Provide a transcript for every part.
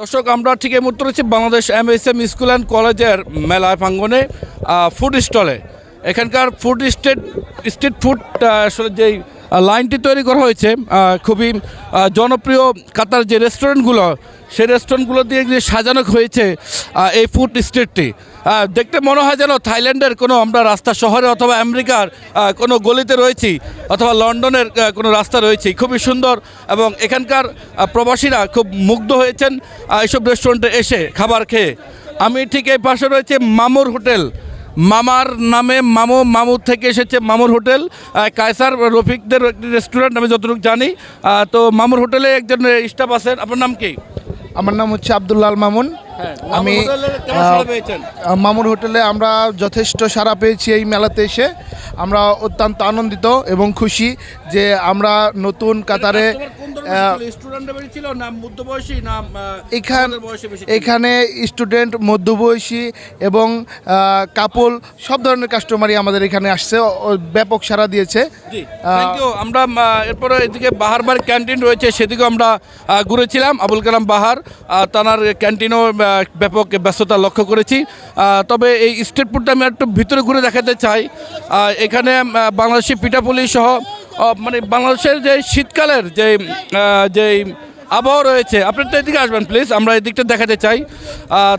দর্শক, আমরা ঠিক এই মুহূর্তে রয়েছি Bangladesh M S M school and কলেজের মেলায় প্রাঙ্গনে ফুড স্টলে এখানকার ফুড স্টেট স্ট্রিট ফুড আসলে যেই লাইনটি তৈরি করা হয়েছে খুবই জনপ্রিয় কাতার যে রেস্টুরেন্টগুলো, সেই রেস্টুরেন্টগুলো দিয়ে যে সাজানো হয়েছে এই ফুড স্ট্রিটটি। দেখতে মনে হয় যেন থাইল্যান্ডের কোনো আমরা রাস্তা শহরে অথবা আমেরিকার কোনো গলিতে রয়েছি, অথবা লন্ডনের কোনো রাস্তা রয়েছি। খুবই সুন্দর এবং এখানকার প্রবাসীরা খুব মুগ্ধ হয়েছেন এইসব রেস্টুরেন্টে এসে খাবার খেয়ে। আমি ঠিক এই পাশে রয়েছে মামুর হোটেল। মামার নামে মামু মামুর থেকে এসেছে মামুর হোটেল। কায়সার রফিকদের একটি রেস্টুরেন্ট আমি যতটুকু জানি। তো মামুর হোটেলে একজন স্টাফ আছেন। আপনার নাম কি? আমার নাম হচ্ছে আব্দুল্লাহ আল মামুন আমি মামুর হোটেলে আমরা যথেষ্ট সাড়া পেয়েছি এই মেলাতে এসে। আমরা অত্যন্ত আনন্দিত এবং খুশি যে আমরা নতুন কাতারে এখান স্টুডেন্ট মধ্যবয়সী এবং কাপল সব ধরনের কাস্টমারই আমাদের এখানে আসছে ব্যাপক সাড়া দিয়েছে। আমরা এরপরে এদিকে বাহারবার ক্যান্টিন রয়েছে সেদিকে আমরা ঘুরেছিলাম আবুল কালাম বাহার তানার ক্যান্টিনও ব্যাপক ব্যস্ততা লক্ষ্য করেছি। তবে এই স্ট্রিট ফুডটা আমি একটু ভিতরে ঘুরে দেখাতে চাই। এখানে বাংলাদেশি পিঠাপুলি সহ মানে বাংলাদেশের যে শীতকালের যে যে আবহাওয়া রয়েছে, আপনি তো এদিকে আসবেন প্লিজ আমরা এদিকটা দেখাতে চাই।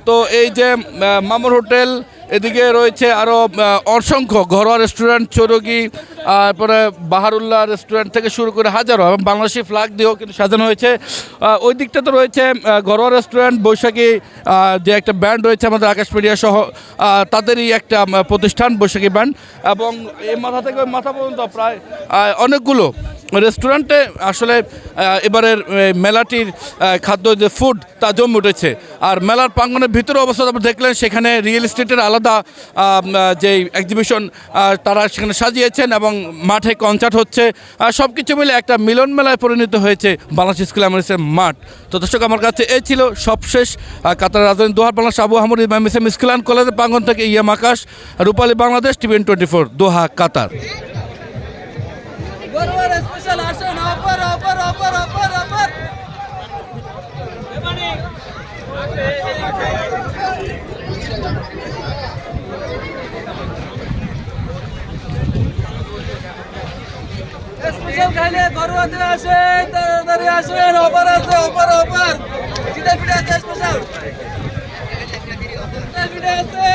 তো এই যে মামুর হোটেল এদিকে রয়েছে আরও অসংখ্য ঘরোয়া রেস্টুরেন্ট চৌরগি তারপরে বাহারুল্লাহ রেস্টুরেন্ট থেকে শুরু করে হাজারো, এবং বাংলাদেশি ফ্ল্যাগ দিয়েও কিন্তু সাজানো হয়েছে। ওই দিকটা তো রয়েছে ঘরোয়া রেস্টুরেন্ট, বৈশাখী যে একটা ব্যান্ড রয়েছে আমাদের আকাশ মিডিয়া সহ তাদেরই একটা প্রতিষ্ঠান, বৈশাখী ব্যান্ড এবং এই মাথা থেকে ওই মাথা পর্যন্ত প্রায় অনেকগুলো রেস্টুরেন্টে আসলে এবারের মেলাটির খাদ্য যে ফুড তা জমে উঠেছে। আর মেলার প্রাঙ্গনের ভিতরে অবস্থা আপনি দেখলেন, সেখানে রিয়েল এস্টেটের আলাদা যে এক্সিবিশন তারা সেখানে সাজিয়েছেন এবং মাঠে কনসার্ট হচ্ছে। সব কিছু মিলে একটা মিলন মেলায় পরিণত হয়েছে বাংলাদেশ স্কুল আমেরিসের মাঠ। তো দর্শক, আমার কাছে এই ছিল সবশেষ কাতার রাজধানী দোহার বাংলাদেশ আবু আহমদ ইমাম স্কুল অ্যান্ড কলেজের প্রাঙ্গন থেকে I'm Akash, Rupali Bangladesh TV twenty four, Doha, Qatar. Special আসেন offer offer offer offer offer special খাইলে ঘরোয়াতে আসেন, তাড়াতাড়ি আসেন অফার আছে অফার অফার চিটা পিঠা আছে স্পেশাল। পিঠা আছে।